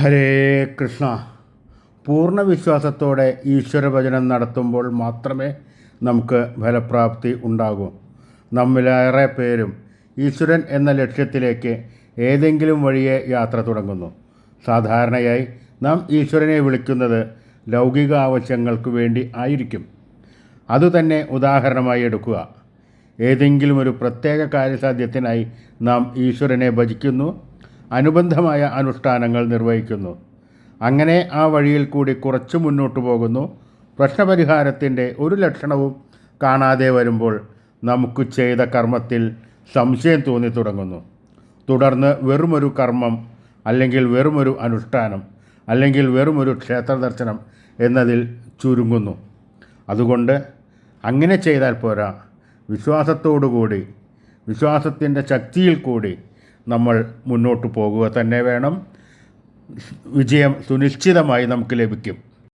ഹരേ കൃഷ്ണ. പൂർണ വിശ്വാസത്തോടെ ഈശ്വരഭജനം നടത്തുമ്പോൾ മാത്രമേ നമുക്ക് ഫലപ്രാപ്തി ഉണ്ടാകൂ. നമ്മിലേറെ പേരും ഈശ്വരൻ എന്ന ലക്ഷ്യത്തിലേക്ക് ഏതെങ്കിലും വഴിയെ യാത്ര തുടങ്ങുന്നു. സാധാരണയായി നാം ഈശ്വരനെ വിളിക്കുന്നത് ലൗകിക ആവശ്യങ്ങൾക്ക് വേണ്ടി ആയിരിക്കും. അതുതന്നെ ഉദാഹരണമായി എടുക്കുക. ഏതെങ്കിലും ഒരു പ്രത്യേക കാര്യസാധ്യത്തിനായി നാം ഈശ്വരനെ ഭജിക്കുന്നു. അനുബന്ധമായ അനുഷ്ഠാനങ്ങൾ നിർവഹിക്കുന്നു. അങ്ങനെ ആ വഴിയിൽ കൂടി കുറച്ച് മുന്നോട്ട് പോകുന്നു. പ്രശ്നപരിഹാരത്തിന്റെ ഒരു ലക്ഷണവും കാണാതെ വരുമ്പോൾ നമുക്ക് ചെയ്ത കർമ്മത്തിൽ സംശയം തോന്നി തുടങ്ങുന്നു. തുടർന്ന് വെറുമൊരു കർമ്മം അല്ലെങ്കിൽ വെറുമൊരു അനുഷ്ഠാനം അല്ലെങ്കിൽ വെറുമൊരു ക്ഷേത്ര ദർശനം എന്നതിൽ ചുരുങ്ങുന്നു. അതുകൊണ്ട് അങ്ങനെ ചെയ്താൽ പോരാ. വിശ്വാസത്തോടുകൂടി വിശ്വാസത്തിന്റെ ശക്തിയിൽ കൂടി നമ്മൾ മുന്നോട്ട് പോകുക തന്നെ വേണം. വിജയം സുനിശ്ചിതമായി നമുക്ക് ലഭിക്കും.